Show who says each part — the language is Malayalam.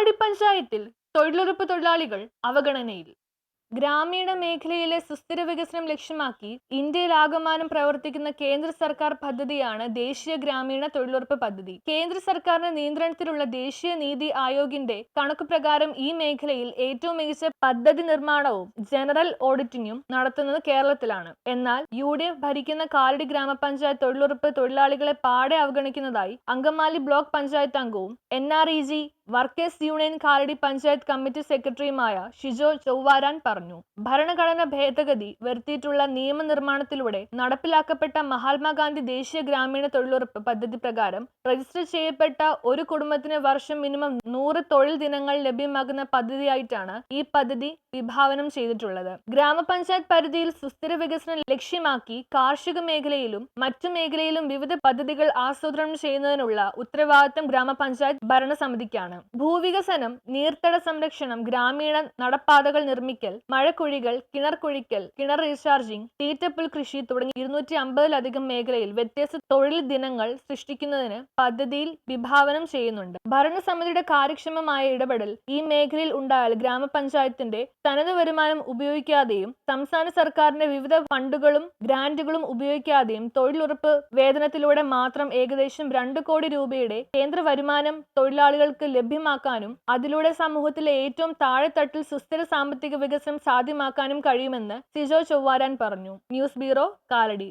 Speaker 1: കാലടി പഞ്ചായത്തിൽ തൊഴിലുറപ്പ് തൊഴിലാളികൾ അവഗണനയിൽ. ഗ്രാമീണ മേഖലയിലെ സുസ്ഥിര വികസനം ലക്ഷ്യമാക്കി ഇന്ത്യയിലാകമാനം പ്രവർത്തിക്കുന്ന കേന്ദ്ര സർക്കാർ പദ്ധതിയാണ് ദേശീയ ഗ്രാമീണ തൊഴിലുറപ്പ് പദ്ധതി. കേന്ദ്ര സർക്കാരിന്റെ നിയന്ത്രണത്തിലുള്ള ദേശീയ നീതി ആയോഗിന്റെ കണക്ക് പ്രകാരം ഈ മേഖലയിൽ ഏറ്റവും മികച്ച പദ്ധതി നിർമ്മാണവും ജനറൽ ഓഡിറ്റിംഗും നടത്തുന്നത് കേരളത്തിലാണ്. എന്നാൽ യു ഡി എഫ് ഭരിക്കുന്ന കാലടി ഗ്രാമപഞ്ചായത്ത് തൊഴിലുറപ്പ് തൊഴിലാളികളെ പാടെ അവഗണിക്കുന്നതായി അങ്കമാലി ബ്ലോക്ക് പഞ്ചായത്ത് അംഗവും N R E G workers union Kalady panchayat committee സെക്രട്ടറിയുമായ ഷിജോ ചൊവ്വാരാൻ പറഞ്ഞു. ഭരണഘടന ഭേദഗതി വരുത്തിയിട്ടുള്ള നിയമനിർമ്മാണത്തിലൂടെ നടപ്പിലാക്കപ്പെട്ട മഹാത്മാഗാന്ധി ദേശീയ ഗ്രാമീണ തൊഴിലുറപ്പ് പദ്ധതി പ്രകാരം രജിസ്റ്റർ ചെയ്യപ്പെട്ട ഒരു കുടുംബത്തിന് വർഷം മിനിമം നൂറ് തൊഴിൽ ദിനങ്ങൾ ലഭ്യമാകുന്ന പദ്ധതിയായിട്ടാണ് ഈ പദ്ധതി വിഭാവനം ചെയ്തിട്ടുള്ളത്. ഗ്രാമപഞ്ചായത്ത് പരിധിയിൽ സുസ്ഥിര വികസനം ലക്ഷ്യമാക്കി കാർഷിക മേഖലയിലും മറ്റു മേഖലയിലും വിവിധ പദ്ധതികൾ ആസൂത്രണം ചെയ്യുന്നതിനുള്ള ഉത്തരവാദിത്തം ഗ്രാമപഞ്ചായത്ത് ഭരണസമിതിക്കാണ്. ഭൂവികസനം നീർത്തട സംരക്ഷണം ഗ്രാമീണ നടപ്പാതകൾ നിർമ്മിക്കൽ മഴക്കുഴികൾ കിണർ കുഴിക്കൽ കിണർ റീചാർജിംഗ് തീറ്റപ്പുൽ കൃഷി തുടങ്ങി ഇരുന്നൂറ്റി അമ്പതിലധികം മേഖലയിൽ വ്യത്യസ്ത തൊഴിൽ ദിനങ്ങൾ സൃഷ്ടിക്കുന്നതിന് പദ്ധതിയിൽ വിഭാവനം ചെയ്യുന്നുണ്ട്. ഭരണസമിതിയുടെ കാര്യക്ഷമമായ ഇടപെടൽ ഈ മേഖലയിൽ ഉണ്ടായാൽ ഗ്രാമപഞ്ചായത്തിന്റെ തനത് വരുമാനം ഉപയോഗിക്കാതെയും സംസ്ഥാന സർക്കാരിന്റെ വിവിധ ഫണ്ടുകളും ഗ്രാന്റുകളും ഉപയോഗിക്കാതെയും തൊഴിലുറപ്പ് വേതനത്തിലൂടെ മാത്രം ഏകദേശം രണ്ട് കോടി രൂപയുടെ കേന്ദ്ര വരുമാനം തൊഴിലാളികൾക്ക് ലഭ്യമാക്കാനും അതിലൂടെ സമൂഹത്തിലെ ഏറ്റവും താഴെത്തട്ടിൽ സുസ്ഥിര സാമ്പത്തിക വികസനം സാധ്യമാക്കാനും കഴിയുമെന്ന് സിജോ ചൊവ്വാരാൻ പറഞ്ഞു. News bureau Kalady.